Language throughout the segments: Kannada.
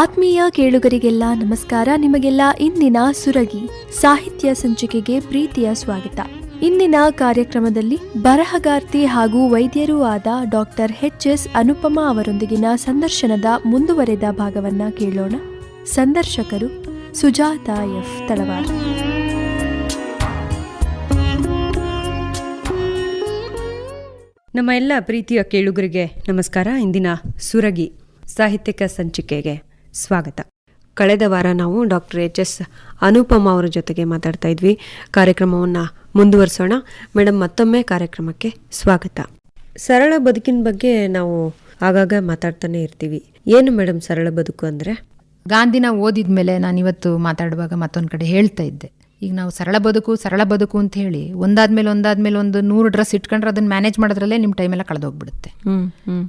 ಆತ್ಮೀಯ ಕೇಳುಗರಿಗೆಲ್ಲ ನಮಸ್ಕಾರ. ನಿಮಗೆಲ್ಲ ಇಂದಿನ ಸುರಗಿ ಸಾಹಿತ್ಯ ಸಂಚಿಕೆಗೆ ಪ್ರೀತಿಯ ಸ್ವಾಗತ. ಇಂದಿನ ಕಾರ್ಯಕ್ರಮದಲ್ಲಿ ಬರಹಗಾರ್ತಿ ಹಾಗೂ ವೈದ್ಯರೂ ಆದ ಡಾಕ್ಟರ್ ಎಚ್ ಎಸ್ ಅನುಪಮ ಅವರೊಂದಿಗಿನ ಸಂದರ್ಶನದ ಮುಂದುವರೆದ ಭಾಗವನ್ನ ಕೇಳೋಣ. ಸಂದರ್ಶಕರು ಸುಜಾತ ಎಫ್ ತಳವಾರ್. ನಮ್ಮ ಎಲ್ಲ ಪ್ರೀತಿಯ ಕೇಳುಗರಿಗೆ ನಮಸ್ಕಾರ. ಇಂದಿನ ಸುರಗಿ ಸಾಹಿತ್ಯಿಕ ಸಂಚಿಕೆಗೆ ಸ್ವಾಗತ. ಕಳೆದ ವಾರ ನಾವು ಡಾಕ್ಟರ್ ಎಚ್ ಎಸ್ ಅನುಪಮ ಅವರ ಜೊತೆಗೆ ಮಾತಾಡ್ತಾ ಇದ್ವಿ. ಕಾರ್ಯಕ್ರಮವನ್ನು ಮುಂದುವರಿಸೋಣ. ಮೇಡಮ್ ಮತ್ತೊಮ್ಮೆ ಕಾರ್ಯಕ್ರಮಕ್ಕೆ ಸ್ವಾಗತ. ಸರಳ ಬದುಕಿನ ಬಗ್ಗೆ ನಾವು ಆಗಾಗ ಮಾತಾಡ್ತಾನೆ ಇರ್ತೀವಿ. ಏನು ಮೇಡಮ್ ಸರಳ ಬದುಕು ಅಂದರೆ? ಗಾಂಧಿನ ಓದಿದ ಮೇಲೆ ನಾನು ಇವತ್ತು ಮಾತಾಡುವಾಗ ಮತ್ತೊಂದು ಕಡೆ ಹೇಳ್ತಾ ಇದ್ದೆ. ಈಗ ನಾವು ಸರಳ ಬದುಕು ಸರಳ ಬದುಕು ಅಂತ ಹೇಳಿ ಒಂದಾದ್ಮೇಲೆ ಒಂದಾದ್ಮೇಲೆ ಒಂದು ನೂರು ಡ್ರೆಸ್ ಇಟ್ಕೊಂಡ್ರೆ ಅದನ್ನ ಮ್ಯಾನೇಜ್ ಮಾಡೋದ್ರಲ್ಲೇ ನಿಮ್ಮ ಟೈಮೆಲ್ಲ ಕಳೆದೋಗ್ಬಿಡುತ್ತೆ.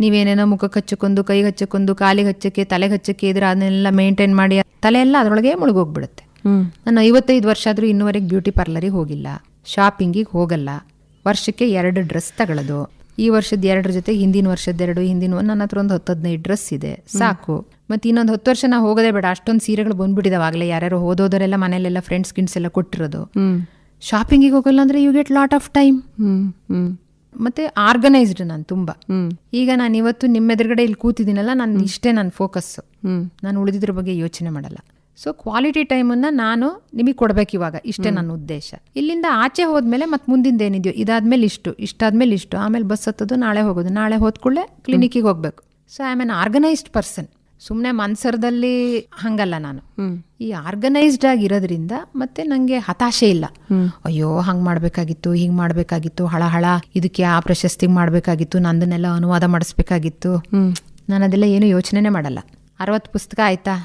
ನೀವೇನೇನೋ ಮುಖಕ್ಕೆ ಹಚ್ಚಕ್ಕೊಂದು ಕೈಗೆ ಹಚ್ಚಕೊಂದು ಕಾಲಿಗೆ ಹಚ್ಚಕ್ಕೆ ತಲೆಗೆ ಹಚ್ಚಕ್ಕೆ ಇದ್ರೆ ಅದನ್ನೆಲ್ಲ ಮೇಂಟೈನ್ ಮಾಡಿ ತಲೆ ಎಲ್ಲ ಅದರೊಳಗೆ ಮುಳುಗೋಗ್ಬಿಡುತ್ತೆ. ನಾನು ಐವತ್ತೈದು ವರ್ಷ ಆದರೂ ಇನ್ನುವರೆಗೆ ಬ್ಯೂಟಿ ಪಾರ್ಲರಿಗೆ ಹೋಗಿಲ್ಲ ಶಾಪಿಂಗಿಗೆ ಹೋಗಲ್ಲ ವರ್ಷಕ್ಕೆ ಎರಡು ಡ್ರೆಸ್ ತಗೊಳ್ಳೋದು ಈ ವರ್ಷದ ಎರಡರ ಜೊತೆ ಹಿಂದಿನ ವರ್ಷದ ಎರಡು ಹಿಂದಿನ ಒಂದ್ ನನ್ನ ಹತ್ರ ಒಂದು ಹತ್ತು ಹದಿನೈದು ಡ್ರೆಸ್ ಇದೆ ಸಾಕು. ಮತ್ತೆ ಇನ್ನೊಂದು ಹತ್ತು ವರ್ಷ ನಾ ಹೋಗೋದೇ ಬೇಡ. ಅಷ್ಟೊಂದು ಸೀರೆಗಳು ಬಂದ್ಬಿಟ್ಟಿದಾವಾಗಲೇ ಯಾರ್ಯಾರು ಓದೋದರೆಲ್ಲ ಮನೆಯಲ್ಲೆಲ್ಲ ಫ್ರೆಂಡ್ಸ್ ಗಿಂಡ್ಸ್ ಎಲ್ಲ ಕೊಟ್ಟಿರೋದು. ಶಾಪಿಂಗಿಗೆ ಹೋಗಲ್ಲ ಅಂದ್ರೆ you get lot of time ಮತ್ತೆ ಆರ್ಗನೈಸ್ಡ್ ನಾನು ತುಂಬಾ. ಈಗ ನಾನು ಇವತ್ತು ನಿಮ್ಮ ಎದುರುಗಡೆ ಇಲ್ಲಿ ಕೂತಿದ್ದೀನಲ್ಲ ನಾನು ಇಷ್ಟೇ ನನ್ನ ಫೋಕಸ್ ನಾನು ಉಳಿದಿದ್ರ ಬಗ್ಗೆ ಯೋಚನೆ ಮಾಡಲ್ಲ. ಸೊ ಕ್ವಾಲಿಟಿ ಟೈಮನ್ನ ನಾನು ನಿಮಗೆ ಕೊಡ್ಬೇಕು ಇವಾಗ. ಇಷ್ಟೇ ನನ್ನ ಉದ್ದೇಶ. ಇಲ್ಲಿಂದ ಆಚೆ ಹೋದ್ಮೇಲೆ ಮತ್ತೆ ಮುಂದಿಂದ ಏನಿದೆಯೋ ಇದಾದ್ಮೇಲೆ ಇಷ್ಟು ಇಷ್ಟಾದ್ಮೇಲೆ ಇಷ್ಟು ಆಮೇಲೆ ಬಸ್ ಹತ್ತೋದು ನಾಳೆ ಹೋಗೋದು ನಾಳೆ ಹೋದ್ಕೊಳ್ಳೆ ಕ್ಲಿನಿಕ್ಕಿಗೆ ಹೋಗ್ಬೇಕು. So I am an organised person ಸುಮ್ಮನೆ ಮನ್ಸರದಲ್ಲಿ ಹಂಗಲ್ಲ ನಾನು. ಈ ಆರ್ಗನೈಸ್ಡ್ ಆಗಿರೋದ್ರಿಂದ ಮತ್ತೆ ನಂಗೆ ಹತಾಶೆ ಇಲ್ಲ. ಅಯ್ಯೋ ಹಂಗೆ ಮಾಡಬೇಕಾಗಿತ್ತು ಹಿಂಗೆ ಮಾಡಬೇಕಾಗಿತ್ತು ಹಳ ಹಳ ಇದಕ್ಕೆ ಆ ಪ್ರಶಸ್ತಿ ಮಾಡಬೇಕಾಗಿತ್ತು ನಂದನ್ನೆಲ್ಲ ಅನುವಾದ ಮಾಡಿಸ್ಬೇಕಾಗಿತ್ತು. ನಾನು ಅದೆಲ್ಲ ಏನು ಯೋಚನೆನೇ ಮಾಡಲ್ಲ. ಅರವತ್ತು ಪುಸ್ತಕ ಆಯ್ತಾ?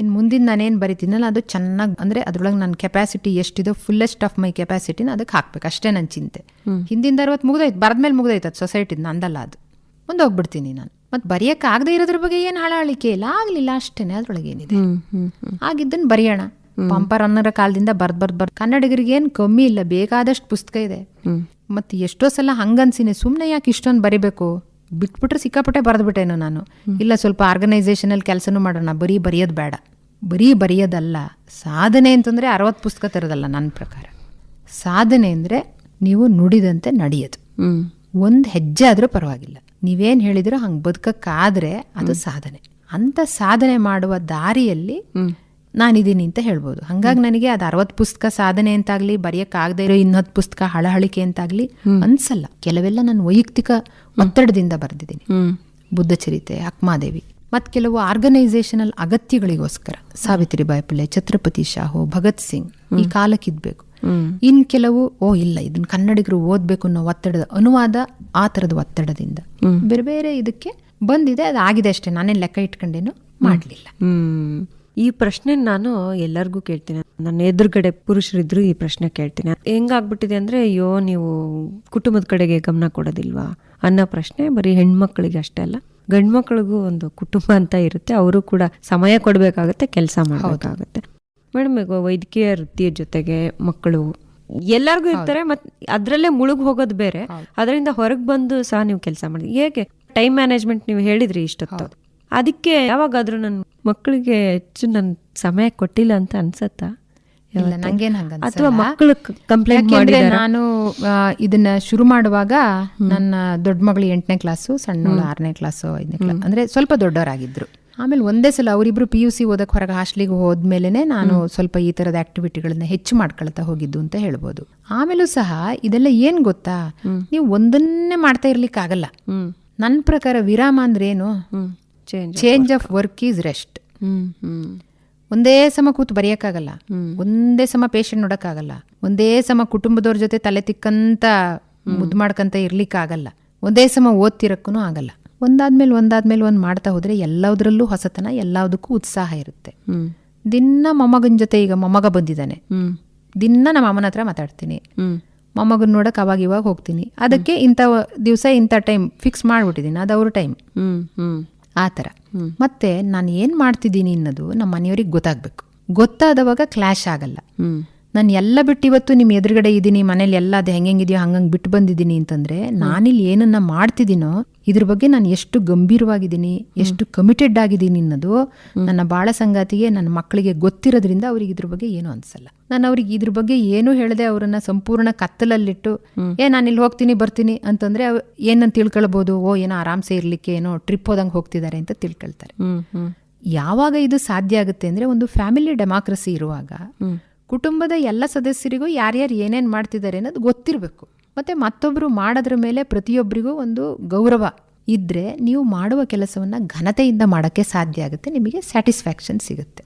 ಇನ್ ಮುಂದಿನ ನಾನೇನು ಬರಿತೀನಲ್ಲ ಅದು ಚೆನ್ನಾಗಿ ಅಂದ್ರೆ ಅದರೊಳಗೆ ನನ್ನ ಕೆಪಾಸಿಟಿ ಎಷ್ಟಿದೆ ಫುಲ್ಲೆಸ್ಟ್ ಆಫ್ ಮೈ ಕೆಪಾಸಿಟಿನ ಅದಕ್ಕೆ ಹಾಕ್ಬೇಕು. ಅಷ್ಟೇ ನನ್ನ ಚಿಂತೆ. ಹಿಂದಿಂದ ಅರವತ್ತು ಮುಗ್ದೋಯ್ತು ಬರದ್ಮೇಲೆ ಮುಗ್ದೋಯ್ತು ಅದು ಸೊಸೈಟಿ ನಂದಲ್ಲ ಅದು. ಮುಂದೆ ಹೋಗ್ಬಿಡ್ತೀನಿ ನಾನು. ಮತ್ತೆ ಬರೆಯಕ್ಕೆ ಆಗದೆ ಇರೋದ್ರ ಬಗ್ಗೆ ಏನು ಹಳಾಳಿಕೆ ಇಲ್ಲ ಆಗಲಿಲ್ಲ ಅಷ್ಟೇ ಅದ್ರೊಳಗೆ ಏನಿದೆ. ಆಗಿದ್ದನ್ನು ಬರೆಯೋಣ. ಪಂಪರ್ ಅನ್ನರ ಕಾಲದಿಂದ ಬರ್ದ್ ಬರ್ದ್ ಬರ್ದ್ ಕನ್ನಡಿಗರಿಗೆ ಏನು ಕಮ್ಮಿ ಇಲ್ಲ ಬೇಕಾದಷ್ಟು ಪುಸ್ತಕ ಇದೆ. ಮತ್ತೆ ಎಷ್ಟೋ ಸಲ ಹಂಗನ್ಸಿನಿ ಸುಮ್ಮನೆ ಯಾಕೆ ಇಷ್ಟೊಂದು ಬರಿಬೇಕು? ಬಿಟ್ಬಿಟ್ರೆ ಸಿಕ್ಕಾಪಟ್ಟೆ ಬರೆದ್ಬಿಟ್ಟೇನು ನಾನು. ಇಲ್ಲ ಸ್ವಲ್ಪ ಆರ್ಗನೈಸೇಷನಲ್ಲಿ ಕೆಲಸನೂ ಮಾಡೋಣ. ಬರೀ ಬರೆಯೋದು ಬೇಡ. ಬರೀ ಬರೆಯೋದಲ್ಲ. ಸಾಧನೆ ಅಂತಂದರೆ ಅರವತ್ತು ಪುಸ್ತಕ ತರೋದಲ್ಲ ನನ್ನ ಪ್ರಕಾರ. ಸಾಧನೆ ಅಂದರೆ ನೀವು ನುಡಿದಂತೆ ನಡೆಯೋದು. ಒಂದು ಹೆಜ್ಜೆ ಆದರೂ ಪರವಾಗಿಲ್ಲ. ನೀವೇನು ಹೇಳಿದ್ರು ಹಂಗೆ ಬದುಕಕ್ಕಾದರೆ ಅದು ಸಾಧನೆ. ಅಂಥ ಸಾಧನೆ ಮಾಡುವ ದಾರಿಯಲ್ಲಿ ನಾನಿದ್ದೀನಿ ಅಂತ ಹೇಳ್ಬೋದು. ಹಂಗಾಗಿ ನನಗೆ ಅದು ಅರವತ್ತು ಪುಸ್ತಕ ಸಾಧನೆ ಅಂತಾಗ್ಲಿ ಬರೆಯೋಕ್ಕಾಗದೇ ಇರೋ ಇನ್ನೊಂದು ಪುಸ್ತಕ ಹಳಹಳಿಕೆ ಅಂತಾಗ್ಲಿ ಅನ್ಸಲ್ಲ. ಕೆಲವೆಲ್ಲ ನಾನು ವೈಯಕ್ತಿಕ ಒತ್ತಡದಿಂದ ಬರೆದಿದ್ದೀನಿ. ಬುದ್ಧ ಚರಿತೆ ಅಕ್ಮಾದೇವಿ ಮತ್ತು ಕೆಲವು ಆರ್ಗನೈಸೇಷನಲ್ ಅಗತ್ಯಗಳಿಗೋಸ್ಕರ. ಸಾವಿತ್ರಿಬಾಯಿ ಪುಲೆ ಛತ್ರಪತಿ ಶಾಹು ಭಗತ್ ಸಿಂಗ್ ಈ ಕಾಲಕ್ಕಿದ್ಬೇಕು. ಇನ್ ಕೆಲವು ಓ ಇಲ್ಲ ಇದನ್ನ ಕನ್ನಡಿಗರು ಓದ್ಬೇಕು ಅನ್ನೋ ಒತ್ತಡದ ಅನುವಾದ ಆ ಥರದ ಒತ್ತಡದಿಂದ. ಬೇರೆ ಬೇರೆ ಇದಕ್ಕೆ ಬಂದಿದೆ ಅದು ಆಗಿದೆ ಅಷ್ಟೇ. ನಾನೇನು ಲೆಕ್ಕ ಇಟ್ಕೊಂಡೇನು ಮಾಡಲಿಲ್ಲ. ಈ ಪ್ರಶ್ನೆ ನಾನು ಎಲ್ಲರಿಗೂ ಕೇಳ್ತೀನಿ. ನನ್ನ ಎದುರುಗಡೆ ಪುರುಷರಿದ್ರು ಈ ಪ್ರಶ್ನೆ ಕೇಳ್ತೀನಿ. ಹೆಂಗಾಗ್ಬಿಟ್ಟಿದೆ ಅಂದ್ರೆ ಅಯ್ಯೋ ನೀವು ಕುಟುಂಬದ ಕಡೆಗೆ ಗಮನ ಕೊಡೋದಿಲ್ವಾ? ಅನ್ನೋ ಪ್ರಶ್ನೆ ಬರೀ ಹೆಣ್ಮಕ್ಳಿಗೆ ಅಷ್ಟೇ ಅಲ್ಲ ಗಂಡ್ಮಕ್ಳಿಗೂ ಒಂದು ಕುಟುಂಬ ಅಂತ ಇರುತ್ತೆ. ಅವರು ಕೂಡ ಸಮಯ ಕೊಡಬೇಕಾಗತ್ತೆ ಕೆಲಸ ಮಾಡಬೇಕಾಗತ್ತೆ. ಮೇಡಮ್ ಈಗ ವೈದ್ಯಕೀಯ ವೃತ್ತಿಯ ಜೊತೆಗೆ ಮಕ್ಕಳು ಎಲ್ಲರಿಗೂ ಇರ್ತಾರೆ ಮತ್ ಅದ್ರಲ್ಲೇ ಮುಳುಗ್ ಹೋಗೋದು ಬೇರೆ. ಅದರಿಂದ ಹೊರಗೆ ಬಂದು ಸಹ ನೀವು ಕೆಲಸ ಮಾಡಿ ಹೇಗೆ? ಟೈಮ್ ಮ್ಯಾನೇಜ್ಮೆಂಟ್ ನೀವು ಹೇಳಿದ್ರಿ ಇಷ್ಟೊತ್ತು. ಅದಕ್ಕೆ ಯಾವಾಗಾದ್ರೂ ನನ್ನ ಮಕ್ಕಳಿಗೆ ಹೆಚ್ಚು ನನ್ ಸಮಯ ಕೊಟ್ಟಿಲ್ಲ ಅಂತ ಅನ್ಸತ್ತಾ? ಇಲ್ಲ ನಂಗೇನ್ ಹಂಗ ಅಥವಾ ಮಕ್ಕಳು ಕಂಪ್ಲೇಂಟ್ ಯಾಕೆಂದ್ರೆ ನಾನು ಇದನ್ನ ಶುರು ಮಾಡುವಾಗ ನನ್ನ ದೊಡ್ಡ ಮಗಳು ಎಂಟನೇ ಕ್ಲಾಸು ಸಣ್ಣ ಆರನೇ ಕ್ಲಾಸು ಐದನೇ ಕ್ಲಾಸ್ ಅಂದ್ರೆ ಸ್ವಲ್ಪ ದೊಡ್ಡವರಾಗಿದ್ರು. ಆಮೇಲೆ ಒಂದೇ ಸಲ ಅವರಿಬ್ರು ಪಿ ಯು ಸಿ ಓದಕ್ ಹೊರಗೆ ಹಾಸ್ಟ್ಲಿಗೆ ಹೋದ್ಮೇಲೆ ನಾನು ಸ್ವಲ್ಪ ಈ ತರದ ಆಕ್ಟಿವಿಟಿಗಳನ್ನ ಹೆಚ್ಚು ಮಾಡ್ಕೊಳ್ತಾ ಹೋಗಿದ್ದು ಅಂತ ಹೇಳ್ಬೋದು. ಆಮೇಲೂ ಸಹ ಇದೆಲ್ಲ ಏನ್ ಗೊತ್ತಾ? ನೀವು ಒಂದನ್ನೇ ಮಾಡ್ತಾ ಇರ್ಲಿಕ್ಕೆ ಆಗಲ್ಲ ನನ್ನ ಪ್ರಕಾರ ವಿರಾಮ ಅಂದ್ರೆ ಏನು? Change change of work is rest ಒಂದೇ ಸಮ ಕೂತು ಬರೆಯೋಕ್ಕಾಗಲ್ಲ. ಒಂದೇ ಸಮ ಪೇಷಂಟ್ ನೋಡೋಕ್ಕಾಗಲ್ಲ. ಒಂದೇ ಸಮ ಕುಟುಂಬದವ್ರ ಜೊತೆ ತಲೆ ತಿಕ್ಕಂತ ಮುದ್ದು ಮಾಡ್ಕಂತ ಇರ್ಲಿಕ್ಕಾಗಲ್ಲ. ಒಂದೇ ಸಮ ಓದ್ತಿರಕ್ಕೂ ಆಗಲ್ಲ. ಒಂದಾದ್ಮೇಲೆ ಒಂದಾದ್ಮೇಲೆ ಒಂದು ಮಾಡ್ತಾ ಹೋದ್ರೆ ಎಲ್ಲದರಲ್ಲೂ ಹೊಸತನ ಎಲ್ಲದಕ್ಕೂ ಉತ್ಸಾಹ ಇರುತ್ತೆ. ದಿನ ಮೊಮ್ಮಗನ ಜೊತೆ ಈಗ ಮೊಮ್ಮಗ ಬಂದಿದ್ದಾನೆ. ದಿನ ನಮ್ಮ ಅಮ್ಮನ ಹತ್ರ ಮಾತಾಡ್ತೀನಿ. ಮೊಮ್ಮಗನ್ ನೋಡಕ್ ಅವಾಗ ಇವಾಗ ಹೋಗ್ತೀನಿ. ಅದಕ್ಕೆ ಇಂಥ ದಿವಸ ಇಂಥ ಟೈಮ್ ಫಿಕ್ಸ್ ಮಾಡ್ಬಿಟ್ಟಿದ್ದೀನಿ. ಅದು ಅವ್ರ ಟೈಮ್ ಆ ಥರ. ಮತ್ತೆ ನಾನು ಏನು ಮಾಡ್ತಿದ್ದೀನಿ ಅನ್ನೋದು ನಮ್ಮ ಮನೆಯವ್ರಿಗೆ ಗೊತ್ತಾಗಬೇಕು. ಗೊತ್ತಾದವಾಗ ಕ್ಲಾಶ್ ಆಗಲ್ಲ. ನಾನು ಎಲ್ಲ ಬಿಟ್ಟು ಇವತ್ತು ನಿಮ್ಮ ಎದುರುಗಡೆ ಇದ್ದೀನಿ ಮನೇಲಿ ಎಲ್ಲ ಅದು ಹೆಂಗೆಂಗಿದೆಯೋ ಹಂಗಂಗೆ ಬಿಟ್ಟು ಬಂದಿದ್ದೀನಿ ಅಂತಂದರೆ ನಾನಿಲ್ಲಿ ಏನನ್ನ ಮಾಡ್ತಿದ್ದೀನೋ ಇದ್ರ ಬಗ್ಗೆ ನಾನು ಎಷ್ಟು ಗಂಭೀರವಾಗಿದ್ದೀನಿ ಎಷ್ಟು ಕಮಿಟೆಡ್ ಆಗಿದ್ದೀನಿ ಅನ್ನೋದು ನನ್ನ ಬಾಳ ಸಂಗಾತಿಗೆ ನನ್ನ ಮಕ್ಕಳಿಗೆ ಗೊತ್ತಿರೋದ್ರಿಂದ ಅವ್ರಿಗೆ ಇದ್ರ ಬಗ್ಗೆ ಏನೂ ಅನ್ಸಲ್ಲ. ನಾನು ಅವ್ರಿಗೆ ಇದ್ರ ಬಗ್ಗೆ ಏನೂ ಹೇಳದೆ ಅವರನ್ನ ಸಂಪೂರ್ಣ ಕತ್ತಲಲ್ಲಿಟ್ಟು ಏ ನಾನು ಇಲ್ಲಿ ಹೋಗ್ತೀನಿ ಬರ್ತೀನಿ ಅಂತಂದ್ರೆ ಏನನ್ನ ಏನಂತ ತಿಳ್ಕೊಳ್ಬೋದು ಓ ಏನೋ ಆರಾಮ್ಸೆ ಇರ್ಲಿಕ್ಕೆ ಏನೋ ಟ್ರಿಪ್ ಹೋದಂಗೆ ಹೋಗ್ತಿದ್ದಾರೆ ಅಂತ ತಿಳ್ಕೊಳ್ತಾರೆ. ಯಾವಾಗ ಇದು ಸಾಧ್ಯ ಆಗುತ್ತೆ ಅಂದ್ರೆ ಒಂದು ಫ್ಯಾಮಿಲಿ ಡೆಮಾಕ್ರಸಿ ಇರುವಾಗ ಕುಟುಂಬದ ಎಲ್ಲ ಸದಸ್ಯರಿಗೂ ಯಾರ್ಯಾರು ಏನೇನು ಮಾಡ್ತಿದ್ದಾರೆ ಅನ್ನೋದು ಗೊತ್ತಿರಬೇಕು. ಮತ್ತೆ ಮತ್ತೊಬ್ಬರು ಮಾಡೋದ್ರ ಮೇಲೆ ಪ್ರತಿಯೊಬ್ಬರಿಗೂ ಒಂದು ಗೌರವ ಇದ್ದರೆ ನೀವು ಮಾಡುವ ಕೆಲಸವನ್ನು ಘನತೆಯಿಂದ ಮಾಡೋಕ್ಕೆ ಸಾಧ್ಯ ಆಗುತ್ತೆ ನಿಮಗೆ ಸ್ಯಾಟಿಸ್ಫ್ಯಾಕ್ಷನ್ ಸಿಗುತ್ತೆ.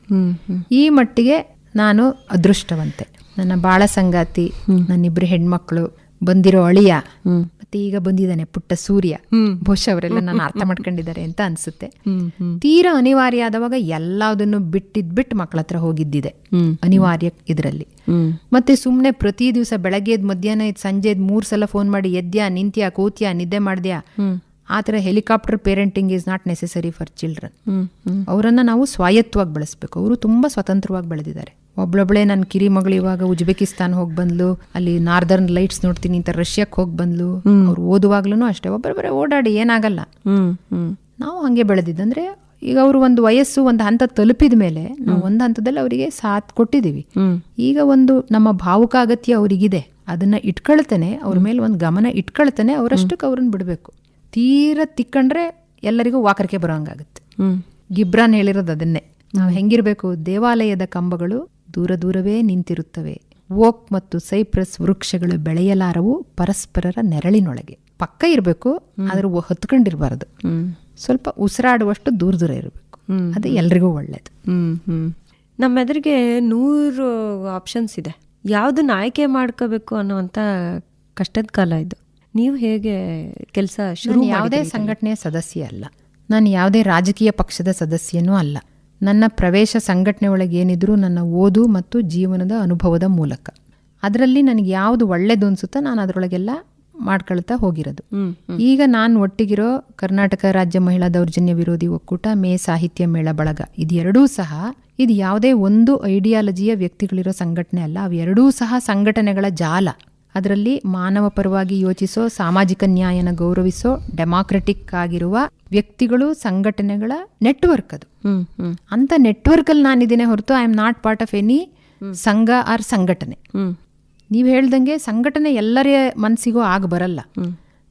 ಈ ಮಟ್ಟಿಗೆ ನಾನು ಅದೃಷ್ಟವಂತೆ. ನನ್ನ ಬಾಳ ಸಂಗಾತಿ ನನ್ನಿಬ್ಬರು ಹೆಣ್ಮಕ್ಳು ಬಂದಿರೋ ಅಳಿಯ ಮತ್ತೆ ಈಗ ಬಂದಿದ್ದಾನೆ ಪುಟ್ಟ ಸೂರ್ಯ. ಬಹುಶಃ ಅವರೆಲ್ಲ ನಾನು ಅರ್ಥ ಮಾಡ್ಕೊಂಡಿದ್ದಾರೆ ಅಂತ ಅನ್ಸುತ್ತೆ. ತೀರಾ ಅನಿವಾರ್ಯ ಆದವಾಗ ಎಲ್ಲದನ್ನು ಬಿಟ್ಟಿದ್ ಬಿಟ್ಟು ಮಕ್ಕಳ ಹತ್ರ ಹೋಗಿದ್ದಿದೆ. ಅನಿವಾರ್ಯ ಇದರಲ್ಲಿ. ಮತ್ತೆ ಸುಮ್ಮನೆ ಪ್ರತಿ ದಿವಸ ಬೆಳಗ್ಗೆ ಎದ್ದು ಮಧ್ಯಾಹ್ನ ಎದ್ದು ಸಂಜೆ ಮೂರ್ ಸಲ ಫೋನ್ ಮಾಡಿ ಎದ್ಯಾ ನಿಂತ್ಯಾ ಕೂತ್ಯಾ ನಿದ್ದೆ ಮಾಡ್ದ್ಯಾ? ಆ ಥರ helicopter parenting is not necessary for children ಅವರನ್ನ ನಾವು ಸ್ವಾಯತ್ತವಾಗಿ ಬೆಳೆಸ್ಬೇಕು. ಅವರು ತುಂಬಾ ಸ್ವತಂತ್ರವಾಗಿ ಬೆಳೆದಿದ್ದಾರೆ. ಒಬ್ಳೊಬ್ಳೆ ನನ್ನ ಕಿರಿ ಮಗಳು ಇವಾಗ ಉಜ್ಬೇಕಿಸ್ತಾನ್ ಹೋಗಿ ಬಂದ್ಲು ಅಲ್ಲಿ ನಾರ್ದರ್ನ್ ಲೈಟ್ಸ್ ನೋಡ್ತೀನಿ ಅಂತ ರಷ್ಯಾಕ್ಕೆ ಹೋಗಿ ಬಂದ್ಲು. ಅವ್ರು ಓದುವಾಗ್ಲೂ ಅಷ್ಟೇ ಒಬ್ಬರೊಬ್ಬರೇ ಓಡಾಡಿ ಏನಾಗಲ್ಲ. ನಾವು ಹಂಗೆ ಬೆಳೆದಿದ್ದಂದ್ರೆ ಈಗ ಅವರು ಒಂದು ವಯಸ್ಸು ಒಂದು ಹಂತ ತಲುಪಿದ ಮೇಲೆ ನಾವು ಒಂದು ಹಂತದಲ್ಲಿ ಅವರಿಗೆ ಸಾಥ್ ಕೊಟ್ಟಿದ್ದೀವಿ. ಈಗ ಒಂದು ನಮ್ಮ ಭಾವುಕ ಅಗತ್ಯ ಅವರಿಗಿದೆ ಅದನ್ನ ಇಟ್ಕೊಳ್ತಾನೆ ಅವ್ರ ಮೇಲೆ ಒಂದು ಗಮನ ಇಟ್ಕೊಳ್ತಾನೆ ಅವರಷ್ಟಕ್ಕೆ ಅವ್ರನ್ನ ಬಿಡಬೇಕು. ತೀರ ತಿಕ್ಕಂಡ್ರೆ ಎಲ್ಲರಿಗೂ ವಾಕರಿಕೆ ಬರೋಂಗಾಗುತ್ತೆ. ಹಂಗಾಗುತ್ತೆ ಗಿಬ್ರಾನ್ ಹೇಳಿರೋದು ಅದನ್ನೇ. ನಾವು ಹೆಂಗಿರ್ಬೇಕು ದೇವಾಲಯದ ಕಂಬಗಳು ದೂರ ದೂರವೇ ನಿಂತಿರುತ್ತವೆ. ಓಕ್ ಮತ್ತು ಸೈಪ್ರಸ್ ವೃಕ್ಷಗಳು ಬೆಳೆಯಲಾರವು ಪರಸ್ಪರರ ನೆರಳಿನೊಳಗೆ. ಪಕ್ಕ ಇರಬೇಕು ಆದ್ರೆ ಹೊತ್ಕೊಂಡಿರಬಾರದು. ಹ್ಮ್. ಸ್ವಲ್ಪ ಉಸಿರಾಡುವಷ್ಟು ದೂರ ದೂರ ಇರಬೇಕು. ಹ್ಮ್. ಅದು ಎಲ್ರಿಗೂ ಒಳ್ಳೇದು. ಹ್ಮ್ ಹ್ಮ್. ನಮ್ಮ ಎದುರಿಗೆ ನೂರು ಆಪ್ಷನ್ಸ್ ಇದೆ. ಯಾವುದನ್ನ ಆಯ್ಕೆ ಮಾಡ್ಕೋಬೇಕು ಅನ್ನುವಂಥ ಕಷ್ಟದ ಕಾಲ ಇದು. ನೀವು ಹೇಗೆ ಕೆಲಸ ಯಾವುದೇ ಸಂಘಟನೆಯ ಸದಸ್ಯ ಅಲ್ಲ. ನಾನು ಯಾವುದೇ ರಾಜಕೀಯ ಪಕ್ಷದ ಸದಸ್ಯನೂ ಅಲ್ಲ. ನನ್ನ ಪ್ರವೇಶ ಸಂಘಟನೆ ಒಳಗೆ ಏನಿದ್ರು ನನ್ನ ಓದು ಮತ್ತು ಜೀವನದ ಅನುಭವದ ಮೂಲಕ. ಅದರಲ್ಲಿ ನನಗೆ ಯಾವುದು ಒಳ್ಳೇದು ಅನ್ಸುತ್ತಾ ನಾನು ಅದರೊಳಗೆಲ್ಲ ಮಾಡ್ಕೊಳ್ತಾ ಹೋಗಿರೋದು. ಈಗ ನಾನು ಒಟ್ಟಿಗಿರೋ ಕರ್ನಾಟಕ ರಾಜ್ಯ ಮಹಿಳಾ ದೌರ್ಜನ್ಯ ವಿರೋಧಿ ಒಕ್ಕೂಟ ಮೇ ಸಾಹಿತ್ಯ ಮೇಳ ಬಳಗ. ಇದೆರಡೂ ಸಹ ಇದು ಯಾವುದೇ ಒಂದು ಐಡಿಯಾಲಜಿಯ ವ್ಯಕ್ತಿಗಳಿರೋ ಸಂಘಟನೆ ಅಲ್ಲ ಅವೆರಡೂ ಸಹ ಸಂಘಟನೆಗಳ ಜಾಲ. ಅದರಲ್ಲಿ ಮಾನವ ಪರವಾಗಿ ಯೋಚಿಸೋ ಸಾಮಾಜಿಕ ನ್ಯಾಯನ ಗೌರವಿಸೋ ಡೆಮಾಕ್ರೆಟಿಕ್ ಆಗಿರುವ ವ್ಯಕ್ತಿಗಳು ಸಂಘಟನೆಗಳ ನೆಟ್ವರ್ಕ್ ಅದು. ಅಂತ ನೆಟ್ವರ್ಕ್ ಅಲ್ಲಿ ನಾನಿದ್ದೇನೆ ಹೊರತು I am not part of any ಸಂಘ ಆರ್ ಸಂಘಟನೆ. ನೀವು ಹೇಳ್ದಂಗೆ ಸಂಘಟನೆ ಎಲ್ಲರ ಮನಸ್ಸಿಗೂ ಆಗ ಬರಲ್ಲ.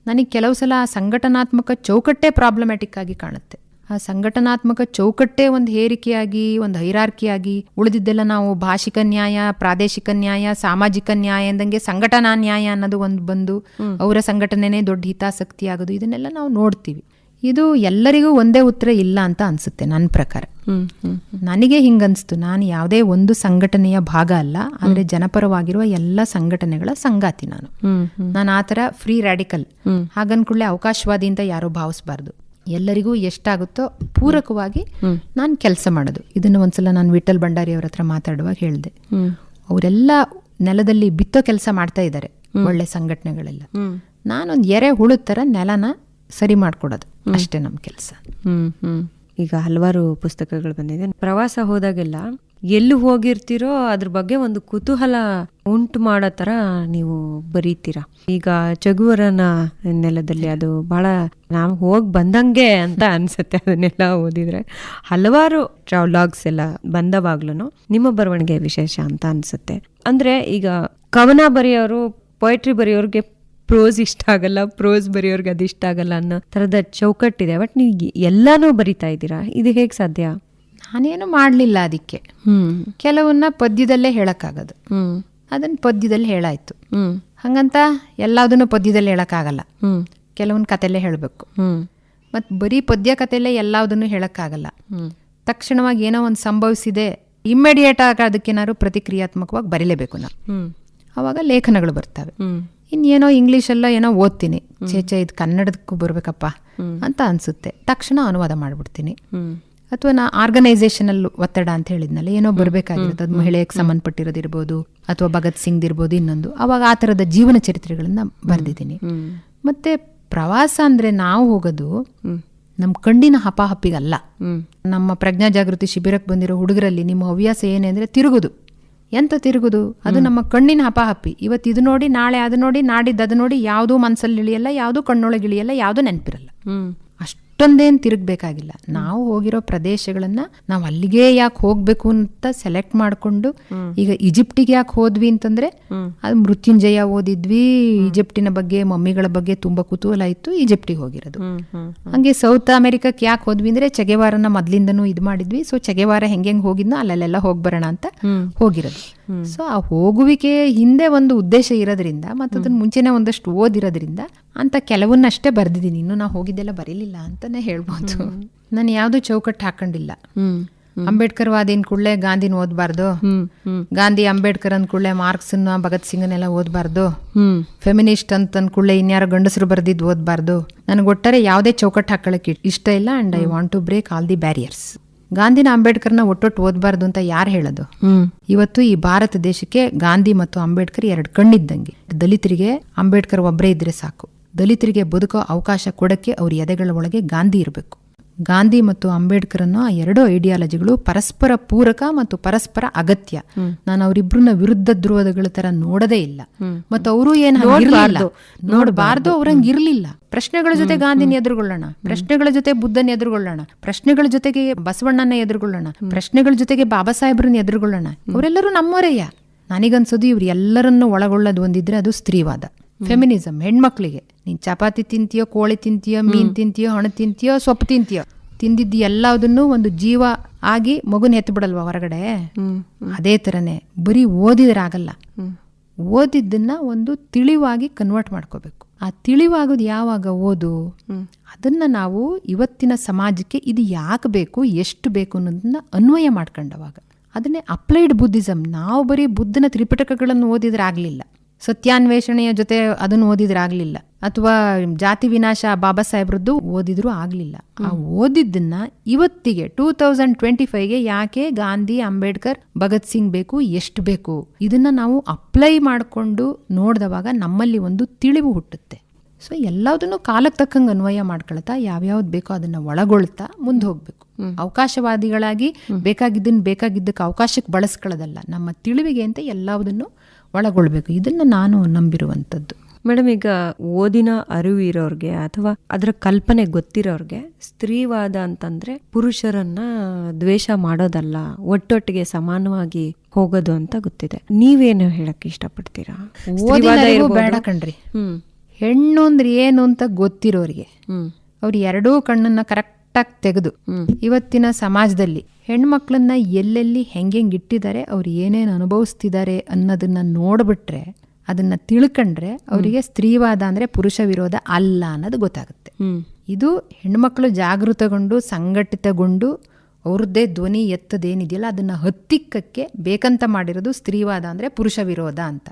ನನಗೆ ಕೆಲವು ಸಲ ಆ ಸಂಘಟನಾತ್ಮಕ ಚೌಕಟ್ಟೆ ಪ್ರಾಬ್ಲಮ್ಯಾಟಿಕ್ ಆಗಿ ಕಾಣುತ್ತೆ. ಆ ಸಂಘಟನಾತ್ಮಕ ಚೌಕಟ್ಟೇ ಒಂದು ಹೇರಿಕೆಯಾಗಿ ಒಂದು ಹೈರಾರ್ಕಿಯಾಗಿ ಉಳಿದಿದ್ದೆಲ್ಲ ನಾವು ಭಾಷಿಕ ನ್ಯಾಯ ಪ್ರಾದೇಶಿಕ ನ್ಯಾಯ ಸಾಮಾಜಿಕ ನ್ಯಾಯ ಅಂದಂಗೆ ಸಂಘಟನಾ ನ್ಯಾಯ ಅನ್ನೋದು ಒಂದು ಬಂದು ಅವರ ಸಂಘಟನೆನೇ ದೊಡ್ಡ ಹಿತಾಸಕ್ತಿ ಆಗೋದು ಇದನ್ನೆಲ್ಲ ನಾವು ನೋಡ್ತೀವಿ. ಇದು ಎಲ್ಲರಿಗೂ ಒಂದೇ ಉತ್ತರ ಇಲ್ಲ ಅಂತ ಅನ್ಸುತ್ತೆ ನನ್ನ ಪ್ರಕಾರ. ನನಗೆ ಹಿಂಗನ್ಸ್ತು. ನಾನು ಯಾವುದೇ ಒಂದು ಸಂಘಟನೆಯ ಭಾಗ ಅಲ್ಲ ಆದರೆ ಜನಪರವಾಗಿರುವ ಎಲ್ಲ ಸಂಘಟನೆಗಳ ಸಂಗಾತಿ ನಾನು. ನಾನು ಆ ಥರ ಫ್ರೀ ರ್ಯಾಡಿಕಲ್ ಹಾಗನ್ಕೂಡಲೇ ಅವಕಾಶವಾದಿ ಅಂತ ಯಾರೂ ಭಾವಿಸಬಾರ್ದು. ಎಲ್ಲರಿಗೂ ಎಷ್ಟಾಗುತ್ತೋ ಪೂರಕವಾಗಿ ನಾನು ಕೆಲಸ ಮಾಡೋದು. ಇದನ್ನು ಒಂದ್ಸಲ ನಾನು ವಿಠಲ್ ಭಂಡಾರಿ ಅವ್ರ ಹತ್ರ ಮಾತಾಡುವಾಗ ಹೇಳಿದೆ. ಅವರೆಲ್ಲ ನೆಲದಲ್ಲಿ ಬಿತ್ತೋ ಕೆಲಸ ಮಾಡ್ತಾ ಇದ್ದಾರೆ ಒಳ್ಳೆ ಸಂಘಟನೆಗಳೆಲ್ಲ. ನಾನೊಂದು ಎರೆ ಹುಳು ಥರ ನೆಲನ ಸರಿ ಮಾಡ್ಕೊಡೋದು. ಅಷ್ಟೇ ನಮ್ಮ ಕೆಲಸ. ಹ್ಮ್ ಹ್ಮ್. ಈಗ ಹಲವಾರು ಪುಸ್ತಕಗಳು ಬಂದಿದೆ. ಪ್ರವಾಸ ಹೋದಾಗೆಲ್ಲ ಎಲ್ಲಿ ಹೋಗಿರ್ತೀರೋ ಅದ್ರ ಬಗ್ಗೆ ಒಂದು ಕುತೂಹಲ ಉಂಟು ಮಾಡೋ ಥರ ನೀವು ಬರೀತೀರಾ? ಈಗ ಚಗುವರನ ನೆಲದಲ್ಲಿ ಅದು ಬಹಳ ನಾವು ಹೋಗಿ ಬಂದಂಗೆ ಅಂತ ಅನ್ಸುತ್ತೆ ಅದನ್ನೆಲ್ಲ ಓದಿದ್ರೆ. ಹಲವಾರು ಟ್ರಾವ್ಲಾಗ್ಸ್ ಎಲ್ಲ ಬಂದವಾಗ್ಲೂ ನಿಮ್ಮ ಬರವಣಿಗೆ ವಿಶೇಷ ಅಂತ ಅನ್ಸುತ್ತೆ. ಅಂದ್ರೆ ಈಗ ಕವನ ಬರೆಯೋರು ಪೊಯಟ್ರಿ ಬರೆಯೋರ್ಗೆ ಪ್ರೋಸ್ ಇಷ್ಟ ಆಗಲ್ಲ ಪ್ರೋಸ್ ಬರೆಯೋರ್ಗೆ ಅದು ಇಷ್ಟ ಆಗಲ್ಲ ಅನ್ನೋ ತರದ ಚೌಕಟ್ಟಿದೆ. ಬಟ್ ನೀವು ಎಲ್ಲಾನು ಬರಿತಾ ಇದ್ದೀರಾ? ಇದು ಹೇಗೆ ಸಾಧ್ಯ? ನಾನೇನು ಮಾಡಲಿಲ್ಲ ಅದಕ್ಕೆ. ಕೆಲವನ್ನ ಪದ್ಯದಲ್ಲೇ ಹೇಳೋಕ್ಕಾಗೋದು. ಅದನ್ನು ಅದನ್ನ ಪದ್ಯದಲ್ಲಿ ಹೇಳಾಯ್ತು. ಹಾಗಂತ ಎಲ್ಲದನ್ನು ಪದ್ಯದಲ್ಲಿ ಹೇಳಕ್ಕಾಗಲ್ಲ. ಕೆಲವೊಂದು ಕತೆಲ್ಲೇ ಹೇಳಬೇಕು. ಮತ್ತು ಬರೀ ಪದ್ಯ ಕತೆಯಲ್ಲೇ ಎಲ್ಲದನ್ನು ಹೇಳೋಕ್ಕಾಗಲ್ಲ. ತಕ್ಷಣವಾಗಿ ಏನೋ ಒಂದು ಸಂಭವಿಸಿದೆ ಇಮ್ಮಿಡಿಯೇಟ್ ಆಗಿ ಅದಕ್ಕೇನಾದ್ರು ಪ್ರತಿಕ್ರಿಯಾತ್ಮಕವಾಗಿ ಬರೀಲೇಬೇಕು ನಾವು ಆವಾಗ ಅವಾಗ ಲೇಖನಗಳು ಬರ್ತವೆ. ಇನ್ನೇನೋ ಇಂಗ್ಲೀಷೆಲ್ಲ ಏನೋ ಓದ್ತೀನಿ. ಚೇಚೆ ಇದು ಕನ್ನಡದಕ್ಕೂ ಬರಬೇಕಪ್ಪ ಅಂತ ಅನಿಸುತ್ತೆ. ತಕ್ಷಣ ಅನುವಾದ ಮಾಡಿಬಿಡ್ತೀನಿ. ಅಥವಾ ನಾ ಆರ್ಗನೈಸೇಷನಲ್ ಒತ್ತಡ ಅಂತ ಹೇಳಿದ್ನಲ್ಲ ಏನೋ ಬರಬೇಕಾಗಿರುತ್ತೆ. ಅದು ಮಹಿಳೆಗೆ ಸಂಬಂಧಪಟ್ಟಿರೋದಿರ್ಬೋದು ಅಥವಾ ಭಗತ್ ಸಿಂಗ್ ಇರ್ಬೋದು ಇನ್ನೊಂದು. ಅವಾಗ ಆ ಥರದ ಜೀವನ ಚರಿತ್ರೆಗಳನ್ನ ಬರೆದಿದ್ದೀನಿ. ಮತ್ತೆ ಪ್ರವಾಸ ಅಂದ್ರೆ ನಾವು ಹೋಗೋದು ನಮ್ಮ ಕಣ್ಣಿನ ಹಪಾಹಪ್ಪಿಗಲ್ಲ ನಮ್ಮ ಪ್ರಜ್ಞಾ ಜಾಗೃತಿ ಶಿಬಿರಕ್ಕೆ ಬಂದಿರೋ ಹುಡುಗರಲ್ಲಿ ನಿಮ್ಮ ಹವ್ಯಾಸ ಏನೇ ಅಂದ್ರೆ ತಿರುಗುದು. ಎಂತ ತಿರುಗುದು? ಅದು ನಮ್ಮ ಕಣ್ಣಿನ ಹಪಾಹಪ್ಪಿ ಇವತ್ತು ಇದು ನೋಡಿ ನಾಳೆ ಅದು ನೋಡಿ ನಾಡಿದ್ದು ಅದು ನೋಡಿ ಯಾವುದೂ ಮನಸ್ಸಲ್ಲಿ ಇಳಿಯಲ್ಲ ಯಾವುದೂ ಕಣ್ಣೊಳಗೆ ಇಳಿಯಲ್ಲ ಯಾವುದೂ ನೆನಪಿರಲ್ಲ. ಅಷ್ಟೊಂದೇನು ತಿರುಗಬೇಕಾಗಿಲ್ಲ. ನಾವು ಹೋಗಿರೋ ಪ್ರದೇಶಗಳನ್ನ ನಾವು ಅಲ್ಲಿಗೆ ಯಾಕೆ ಹೋಗ್ಬೇಕು ಅಂತ ಸೆಲೆಕ್ಟ್ ಮಾಡಿಕೊಂಡು ಈಗ ಈಜಿಪ್ಟಿಗೆ ಯಾಕೆ ಹೋದ್ವಿ ಅಂತಂದ್ರೆ ಅದು ಮೃತ್ಯುಂಜಯ ಓದಿದ್ವಿ ಈಜಿಪ್ಟಿನ ಬಗ್ಗೆ ಮಮ್ಮಿಗಳ ಬಗ್ಗೆ ತುಂಬಾ ಕುತೂಹಲ ಇತ್ತು ಈಜಿಪ್ಟಿಗೆ ಹೋಗಿರೋದು. ಹಂಗೆ ಸೌತ್ ಅಮೆರಿಕಕ್ಕೆ ಯಾಕೆ ಹೋದ್ವಿ ಅಂದ್ರೆ ಚಗೆವಾರನ ಮೊದ್ಲಿಂದನೂ ಇದು ಮಾಡಿದ್ವಿ. ಸೊ ಚಗೆವಾರ ಹೆಂಗೆ ಹೆಂಗೆ ಹೋಗಿದ್ನೋ ಅಲ್ಲೆಲ್ಲ ಹೋಗ್ಬರೋಣ ಅಂತ ಹೋಗಿರೋದು. ಸೊ ಆ ಹೋಗುವಿಕೆ ಹಿಂದೆ ಒಂದು ಉದ್ದೇಶ ಇರೋದ್ರಿಂದ ಮತ್ತೆ ಅದನ್ನ ಮುಂಚೆನೆ ಒಂದಷ್ಟು ಓದಿರೋದ್ರಿಂದ ಅಂತ ಕೆಲವನ್ನಷ್ಟೇ ಬರ್ದಿದ್ದೀನಿ. ಇನ್ನು ನಾ ಹೋಗಿದ್ದೆಲ್ಲ ಬರೀಲಿಲ್ಲ ಅಂತಾನೆ ಹೇಳ್ಬೋದು. ನಾನು ಯಾವುದು ಚೌಕಟ್ಟು ಹಾಕೊಂಡಿಲ್ಲ. ಅಂಬೇಡ್ಕರ್ ವಾದಿನ ಕೂಡಲೇ ಗಾಂಧಿನ ಓದಬಾರ್ದು. ಗಾಂಧಿ ಅಂಬೇಡ್ಕರ್ ಅಂದ ಕೂಡಲೇ ಮಾರ್ಕ್ಸನ್ನ ಭಗತ್ ಸಿಂಗನೆಲ್ಲ ಓದಬಾರ್ದು. ಫೆಮಿನಿಸ್ಟ್ ಅಂತ ಅಂದ್ಕೂಡಲೇ ಇನ್ಯಾರೋ ಗಂಡಸರು ಬರ್ದಿದ್ದು ಓದಬಾರ್ದು. ನನಗೆ ಒಟ್ಟಾರೆ ಯಾವುದೇ ಚೌಕಟ್ಟು ಹಾಕೊಳ್ಳೋಕೆ ಇಷ್ಟ ಇಲ್ಲ and I want to break all the barriers. ಗಾಂಧಿನ ಅಂಬೇಡ್ಕರ್ನ ಒಟ್ಟೊಟ್ಟು ಓದಬಾರ್ದು ಅಂತ ಯಾರು ಹೇಳೋದು? ಇವತ್ತು ಈ ಭಾರತ ದೇಶಕ್ಕೆ ಗಾಂಧಿ ಮತ್ತು ಅಂಬೇಡ್ಕರ್ ಎರಡು ಕಣ್ಣಿದ್ದಂಗೆ. ದಲಿತರಿಗೆ ಅಂಬೇಡ್ಕರ್ ಒಬ್ಬರೇ ಇದ್ರೆ ಸಾಕು. ದಲಿತರಿಗೆ ಬದುಕೋ ಅವಕಾಶ ಕೊಡಕ್ಕೆ ಅವ್ರ ಎದೆಗಳ ಒಳಗೆ ಗಾಂಧಿ ಇರಬೇಕು. ಗಾಂಧಿ ಮತ್ತು ಅಂಬೇಡ್ಕರ್ ಅನ್ನೋ ಆ ಎರಡು ಐಡಿಯಾಲಜಿಗಳು ಪರಸ್ಪರ ಪೂರಕ ಮತ್ತು ಪರಸ್ಪರ ಅಗತ್ಯ. ನಾನು ಅವರಿಬ್ರನ್ನ ವಿರುದ್ಧ ಧ್ರುವದಗಳ ತರ ನೋಡದೇ ಇಲ್ಲ. ಮತ್ತು ಅವರು ಏನ್ ನೋಡಬಾರ್ದು. ನೋಡಬಾರ್ದು ಅವ್ರಂಗ್ ಇರ್ಲಿಲ್ಲ. ಪ್ರಶ್ನೆಗಳ ಜೊತೆ ಗಾಂಧಿನ ಎದುರುಗೊಳ್ಳೋಣ. ಪ್ರಶ್ನೆಗಳ ಜೊತೆ ಬುದ್ಧನ ಎದುರುಗೊಳ್ಳೋಣ. ಪ್ರಶ್ನೆಗಳ ಜೊತೆಗೆ ಬಸವಣ್ಣನ ಎದುರುಗೊಳ್ಳೋಣ. ಪ್ರಶ್ನೆಗಳ ಜೊತೆಗೆ ಬಾಬಾ ಸಾಹೇಬ್ರನ್ನ ಎದುರುಗೊಳ್ಳೋಣ. ಅವರೆಲ್ಲರೂ ನಮ್ಮವರೇಯ ನನಗನ್ಸೋದು ಇವ್ರು ಎಲ್ಲರನ್ನು ಒಳಗೊಳ್ಳೋದು ಒಂದಿದ್ರೆ ಅದು ಸ್ತ್ರೀವಾದ. ಫೆಮಿನಿಸಮ್ ಹೆಣ್ಮಕ್ಳಿಗೆ. ನೀನ್ ಚಪಾತಿ ತಿಂತೀಯೋ ಕೋಳಿ ತಿಂತೀಯೋ ಮೀನ್ ತಿಂತೀಯೋ ಹಣ್ಣು ತಿಂತೀಯೋ ಸೊಪ್ಪು ತಿಂತೀಯೋ ತಿಂದಿದ್ದು ಎಲ್ಲದನ್ನು ಒಂದು ಜೀವ ಆಗಿ ಮಗುನ ಎತ್ತು ಬಿಡಲ್ವಾ ಹೊರಗಡೆ ಅದೇ ಥರನೇ ಬರೀ ಓದಿದ್ರಾಗಲ್ಲ. ಓದಿದ್ದನ್ನ ಒಂದು ತಿಳಿವಾಗಿ ಕನ್ವರ್ಟ್ ಮಾಡ್ಕೋಬೇಕು. ಆ ತಿಳಿವಾಗೋದು ಯಾವಾಗ ಓದು? ಅದನ್ನ ನಾವು ಇವತ್ತಿನ ಸಮಾಜಕ್ಕೆ ಇದು ಯಾಕೆ ಬೇಕು ಎಷ್ಟು ಬೇಕು ಅನ್ನೋದನ್ನ ಅನ್ವಯ ಮಾಡ್ಕೊಂಡವಾಗ. ಅದನ್ನೇ ಅಪ್ಲೈಡ್ ಬುದ್ಧಿಸಮ್ ನಾವು ಬರೀ ಬುದ್ಧನ ತ್ರಿಪಿಟಕಗಳನ್ನು ಓದಿದ್ರೆ ಆಗ್ಲಿಲ್ಲ. ಸತ್ಯಾನ್ವೇಷಣೆಯ ಜೊತೆ ಅದನ್ನು ಓದಿದ್ರೆ ಆಗಲಿಲ್ಲ ಅಥವಾ ಜಾತಿ ವಿನಾಶ ಬಾಬಾ ಸಾಹೇಬ್ರದ್ದು ಓದಿದ್ರು ಆಗಲಿಲ್ಲ. ಆ ಓದಿದ್ದನ್ನ ಇವತ್ತಿಗೆ ಟೂ ತೌಸಂಡ್ ಟ್ವೆಂಟಿ ಫೈವ್ಗೆ ಯಾಕೆ ಗಾಂಧಿ ಅಂಬೇಡ್ಕರ್ ಭಗತ್ ಸಿಂಗ್ ಬೇಕು ಎಷ್ಟು ಬೇಕು? ಇದನ್ನ ನಾವು ಅಪ್ಲೈ ಮಾಡಿಕೊಂಡು ನೋಡಿದವಾಗ ನಮ್ಮಲ್ಲಿ ಒಂದು ತಿಳಿವು ಹುಟ್ಟುತ್ತೆ. ಸೊ ಎಲ್ಲದನ್ನು ಕಾಲಕ್ಕೆ ತಕ್ಕಂಗೆ ಅನ್ವಯ ಮಾಡ್ಕೊಳ್ತಾ ಯಾವ್ಯಾವ್ದು ಬೇಕೋ ಅದನ್ನ ಒಳಗೊಳ್ತಾ ಮುಂದೆ ಹೋಗ್ಬೇಕು. ಅವಕಾಶವಾದಿಗಳಾಗಿ ಬೇಕಾಗಿದ್ದನ್ನು ಬೇಕಾಗಿದ್ದಕ್ಕೆ ಅವಕಾಶಕ್ಕೆ ಬಳಸ್ಕೊಳ್ಳೋದಲ್ಲ. ನಮ್ಮ ತಿಳಿವಿಗೆ ಅಂತ ಎಲ್ಲದನ್ನು ಒಳಗೊಳ್ಬೇಕು. ಇದನ್ನ ನಾನು ನಂಬಿರುವಂಥದ್ದು. ಮೇಡಮ್ ಈಗ ಓದಿನ ಅರಿವು ಇರೋರ್ಗೆ ಅಥವಾ ಅದರ ಕಲ್ಪನೆ ಗೊತ್ತಿರೋರ್ಗೆ ಸ್ತ್ರೀವಾದ ಅಂತಂದ್ರೆ ಪುರುಷರನ್ನ ದ್ವೇಷ ಮಾಡೋದಲ್ಲ ಒಟ್ಟೊಟ್ಟಿಗೆ ಸಮಾನವಾಗಿ ಹೋಗೋದು ಅಂತ ಗೊತ್ತಿದೆ. ನೀವೇನು ಹೇಳಕ್ ಇಷ್ಟಪಡ್ತೀರಾ? ಬೇಡ ಕಣ್ರಿ. ಹ್ಮ್. ಹೆಣ್ಣು ಅಂದ್ರೆ ಏನು ಅಂತ ಗೊತ್ತಿರೋರಿಗೆ ಅವ್ರು ಎರಡೂ ಕಣ್ಣನ್ನ ಕರೆಕ್ಟಾಗಿ ತೆಗೆದು ಇವತ್ತಿನ ಸಮಾಜದಲ್ಲಿ ಹೆಣ್ಮಕ್ಳನ್ನ ಎಲ್ಲೆಲ್ಲಿ ಹೆಂಗೆ ಇಟ್ಟಿದ್ದಾರೆ ಅವ್ರು ಏನೇನು ಅನುಭವಿಸ್ತಿದ್ದಾರೆ ಅನ್ನೋದನ್ನ ನೋಡ್ಬಿಟ್ರೆ ಅದನ್ನ ತಿಳ್ಕೊಂಡ್ರೆ ಅವರಿಗೆ ಸ್ತ್ರೀವಾದ ಅಂದ್ರೆ ಪುರುಷ ವಿರೋಧ ಅಲ್ಲ ಅನ್ನೋದು ಗೊತ್ತಾಗುತ್ತೆ. ಇದು ಹೆಣ್ಮಕ್ಳು ಜಾಗೃತಗೊಂಡು ಸಂಘಟಿತಗೊಂಡು ಅವ್ರದ್ದೇ ಧ್ವನಿ ಎತ್ತದೇನಿದೆಯಲ್ಲ ಅದನ್ನ ಹತ್ತಿಕ್ಕಕ್ಕೆ ಬೇಕಂತ ಮಾಡಿರೋದು ಸ್ತ್ರೀವಾದ ಅಂದ್ರೆ ಪುರುಷ ವಿರೋಧ ಅಂತ.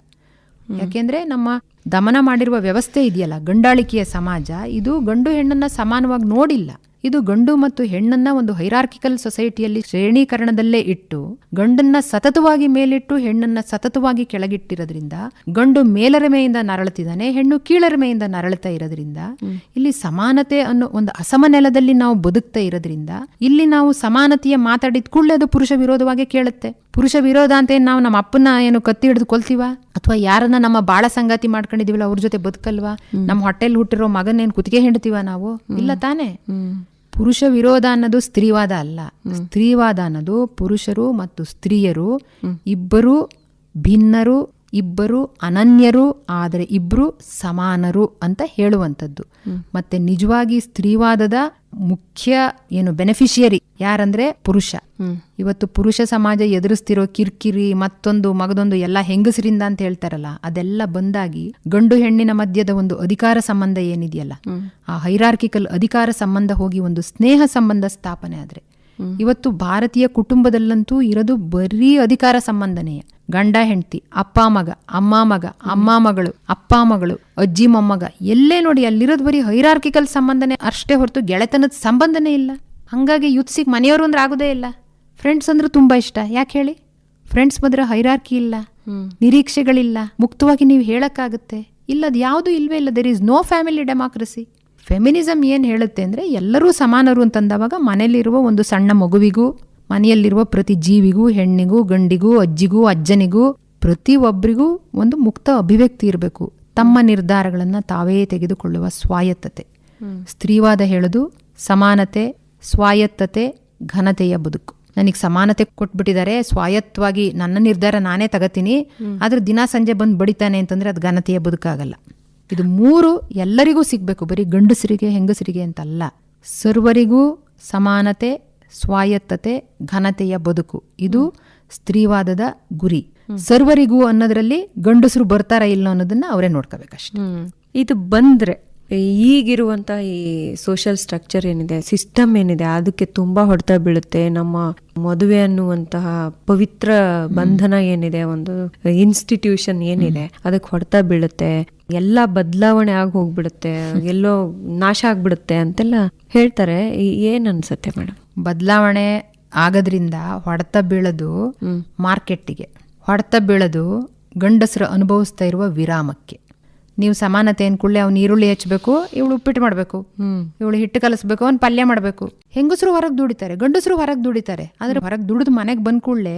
ಯಾಕೆಂದ್ರೆ ನಮ್ಮ ದಮನ ಮಾಡಿರುವ ವ್ಯವಸ್ಥೆ ಇದೆಯಲ್ಲ ಗಂಡಾಳಿಕೆಯ ಸಮಾಜ ಇದು ಗಂಡು ಹೆಣ್ಣನ್ನ ಸಮಾನವಾಗಿ ನೋಡಿಲ್ಲ. ಇದು ಗಂಡು ಮತ್ತು ಹೆಣ್ಣನ್ನ ಒಂದು ಹೈರಾರ್ಕಿಕಲ್ ಸೊಸೈಟಿಯಲ್ಲಿ ಶ್ರೇಣೀಕರಣದಲ್ಲೇ ಇಟ್ಟು ಗಂಡನ್ನ ಸತತವಾಗಿ ಮೇಲಿಟ್ಟು ಹೆಣ್ಣನ್ನ ಸತತವಾಗಿ ಕೆಳಗಿಟ್ಟಿರೋದ್ರಿಂದ ಗಂಡು ಮೇಲರಿಮೆಯಿಂದ ನರಳುತ್ತಿದ್ದಾನೆ ಹೆಣ್ಣು ಕೀಳರಿಮೆಯಿಂದ ನರಳುತ್ತಾ ಇರೋದ್ರಿಂದ ಇಲ್ಲಿ ಸಮಾನತೆ ಅನ್ನೋ ಒಂದು ಅಸಮ ನೆಲದಲ್ಲಿ ನಾವು ಬದುಕ್ತಾ ಇರೋದ್ರಿಂದ ಇಲ್ಲಿ ನಾವು ಸಮಾನತೆಯ ಮಾತಾಡಿದ ಕೂಡಲೇ ಅದು ಪುರುಷ ವಿರೋಧವಾಗಿ ಕೇಳುತ್ತೆ. ಪುರುಷ ವಿರೋಧ ಅಂತ ಏನ್ ನಾವು ನಮ್ಮ ಅಪ್ಪನ ಏನು ಕತ್ತಿ ಹಿಡಿದು ಕೊಲ್ತೀವ? ಅಥವಾ ಯಾರನ್ನ ನಮ್ಮ ಬಾಳ ಸಂಗಾತಿ ಮಾಡ್ಕೊಂಡಿದೀವಲ್ಲ ಅವ್ರ ಜೊತೆ ಬದುಕಲ್ವಾ? ನಮ್ಮ ಹೊಟ್ಟೆಲ್ ಹುಟ್ಟಿರೋ ಮಗನ್ ಏನ್ ಕುತ್ತಿಗೆ ಹಿಂಡ್ತೀವ ನಾವು? ಇಲ್ಲ ತಾನೇ. ಪುರುಷ ವಿರೋಧ ಅನ್ನೋದು ಸ್ತ್ರೀವಾದ ಅಲ್ಲ. ಸ್ತ್ರೀವಾದ ಅನ್ನೋದು ಪುರುಷರು ಮತ್ತು ಸ್ತ್ರೀಯರು ಇಬ್ಬರು ಭಿನ್ನರು ಇಬ್ಬರು ಅನನ್ಯರು ಆದರೆ ಇಬ್ಬರು ಸಮಾನರು ಅಂತ ಹೇಳುವಂಥದ್ದು. ಮತ್ತೆ ನಿಜವಾಗಿ ಸ್ತ್ರೀವಾದದ ಮುಖ್ಯ ಏನು ಬೆನಿಫಿಷಿಯರಿ ಯಾರಂದ್ರೆ ಪುರುಷ. ಇವತ್ತು ಪುರುಷ ಸಮಾಜ ಎದುರಿಸ್ತಿರೋ ಕಿರ್ಕಿರಿ ಮತ್ತೊಂದು ಮಗದೊಂದು ಎಲ್ಲ ಹೆಂಗಸರಿಂದ ಅಂತ ಹೇಳ್ತಾರಲ್ಲ ಅದೆಲ್ಲ ಬಂದಾಗಿ ಗಂಡು ಹೆಣ್ಣಿನ ಮಧ್ಯದ ಒಂದು ಅಧಿಕಾರ ಸಂಬಂಧ ಏನಿದೆಯಲ್ಲ ಆ ಹೈರಾರ್ಕಿಕಲ್ ಅಧಿಕಾರ ಸಂಬಂಧ ಹೋಗಿ ಒಂದು ಸ್ನೇಹ ಸಂಬಂಧ ಸ್ಥಾಪನೆ ಆದ್ರೆ. ಇವತ್ತು ಭಾರತೀಯ ಕುಟುಂಬದಲ್ಲಂತೂ ಇರೋದು ಬರೀ ಅಧಿಕಾರ ಸಂಬಂಧನೇ ಗಂಡ ಹೆಂಡತಿ ಅಪ್ಪ ಮಗ ಅಮ್ಮ ಮಗ ಅಮ್ಮ ಮಗಳು ಅಪ್ಪ ಮಗಳು ಅಜ್ಜಿ ಮೊಮ್ಮಗ ಎಲ್ಲೇ ನೋಡಿ ಅಲ್ಲಿರೋದು ಬರೀ ಹೈರಾರ್ಕಿಕಲ್ ಸಂಬಂಧನೇ ಅಷ್ಟೇ ಹೊರತು ಗೆಳೆತನದ ಸಂಬಂಧನೇ ಇಲ್ಲ. ಹಂಗಾಗಿ ಯುತ್ಸಿಗೆ ಮನೆಯವರು ಅಂದ್ರೆ ಆಗೋದೇ ಇಲ್ಲ. ಫ್ರೆಂಡ್ಸ್ ಅಂದ್ರೆ ತುಂಬಾ ಇಷ್ಟ. ಯಾಕೆ ಹೇಳಿ? ಫ್ರೆಂಡ್ಸ್ ಬಂದ್ರೆ ಹೈರಾರ್ಕಿ ಇಲ್ಲ ನಿರೀಕ್ಷೆಗಳಿಲ್ಲ ಮುಕ್ತವಾಗಿ ನೀವು ಹೇಳಕ್ಕಾಗುತ್ತೆ. ಇಲ್ಲ ಅದು ಯಾವುದು ಇಲ್ವೇ ಇಲ್ಲ. There is no family democracy feminism ಏನು ಹೇಳುತ್ತೆ ಅಂದರೆ ಎಲ್ಲರೂ ಸಮಾನರು ಅಂತಂದವಾಗ ಮನೆಯಲ್ಲಿರುವ ಒಂದು ಸಣ್ಣ ಮಗುವಿಗೂ ಮನೆಯಲ್ಲಿರುವ ಪ್ರತಿ ಜೀವಿಗೂ ಹೆಣ್ಣಿಗೂ ಗಂಡಿಗೂ ಅಜ್ಜಿಗೂ ಅಜ್ಜನಿಗೂ ಪ್ರತಿ ಒಬ್ಬರಿಗೂ ಒಂದು ಮುಕ್ತ ಅಭಿವ್ಯಕ್ತಿ ಇರಬೇಕು. ತಮ್ಮ ನಿರ್ಧಾರಗಳನ್ನು ತಾವೇ ತೆಗೆದುಕೊಳ್ಳುವ ಸ್ವಾಯತ್ತತೆ. ಸ್ತ್ರೀವಾದ ಹೇಳೋದು ಸಮಾನತೆ ಸ್ವಾಯತ್ತತೆ ಘನತೆಯ ಬದುಕು. ನನಗೆ ಸಮಾನತೆ ಕೊಟ್ಬಿಟ್ಟಿದ್ದಾರೆ ಸ್ವಾಯತ್ತವಾಗಿ ನನ್ನ ನಿರ್ಧಾರ ನಾನೇ ತಗತೀನಿ ಆದ್ರೆ ದಿನ ಸಂಜೆ ಬಂದು ಬಡಿತಾನೆ ಅಂತಂದ್ರೆ ಅದು ಘನತೆಯ ಬದುಕಾಗಲ್ಲ. ಇದು ಮೂರು ಎಲ್ಲರಿಗೂ ಸಿಗಬೇಕು ಬರೀ ಗಂಡಸರಿಗೆ ಹೆಂಗಸರಿಗೆ ಅಂತಲ್ಲ. ಸರ್ವರಿಗೂ ಸಮಾನತೆ ಸ್ವಾಯತ್ತತೆ ಘನತೆಯ ಬದುಕು. ಇದು ಸ್ತ್ರೀವಾದದ ಗುರಿ. ಸರ್ವರಿಗೂ ಅನ್ನೋದ್ರಲ್ಲಿ ಗಂಡಸರು ಬರ್ತಾರ ಇಲ್ಲ ಅನ್ನೋದನ್ನ ಅವರೇ ನೋಡ್ಕೋಬೇಕಷ್ಟೆ. ಇದು ಬಂದ್ರೆ ಈಗಿರುವಂತ ಈ ಸೋಷಿಯಲ್ ಸ್ಟ್ರಕ್ಚರ್ ಏನಿದೆ ಸಿಸ್ಟಮ್ ಏನಿದೆ ಅದಕ್ಕೆ ತುಂಬಾ ಹೊಡೆತ ಬೀಳುತ್ತೆ. ನಮ್ಮ ಮದುವೆ ಅನ್ನುವಂತಹ ಪವಿತ್ರ ಬಂಧನ ಏನಿದೆ ಒಂದು ಇನ್ಸ್ಟಿಟ್ಯೂಷನ್ ಏನಿದೆ ಅದಕ್ಕೆ ಹೊಡೆತ ಬೀಳುತ್ತೆ. ಎಲ್ಲ ಬದಲಾವಣೆ ಆಗಿ ಹೋಗ್ಬಿಡುತ್ತೆ ಎಲ್ಲೋ ನಾಶ ಆಗ್ಬಿಡುತ್ತೆ ಅಂತೆಲ್ಲ ಹೇಳ್ತಾರೆ. ಏನ್ ಅನ್ಸುತ್ತೆ ಮೇಡಮ್? ಬದಲಾವಣೆ ಆಗೋದ್ರಿಂದ ಹೊಡೆತ ಬೀಳೋದು ಮಾರ್ಕೆಟ್ಟಿಗೆ. ಹೊಡೆತ ಬೀಳೋದು ಗಂಡಸರು ಅನುಭವಿಸ್ತಾ ಇರುವ ವಿರಾಮಕ್ಕೆ. ನೀವು ಸಮಾನತೆ ಅನ್ಕೊಳ್ಳಿ ಅವ್ನು ಈರುಳ್ಳಿ ಹಚ್ಚಬೇಕು ಇವಳು ಉಪ್ಪಿಟ್ಟು ಮಾಡಬೇಕು ಇವಳು ಹಿಟ್ಟು ಕಲಿಸ್ಬೇಕು ಅವ್ನು ಪಲ್ಯ ಮಾಡಬೇಕು. ಹೆಂಗಸರು ಹೊರಗೆ ದುಡಿತಾರೆ ಗಂಡಸರು ಹೊರಗೆ ದುಡಿತಾರೆ. ಆದರೆ ಹೊರಗೆ ದುಡಿದು ಮನೆಗೆ ಬಂದ ಕೂಡಲೇ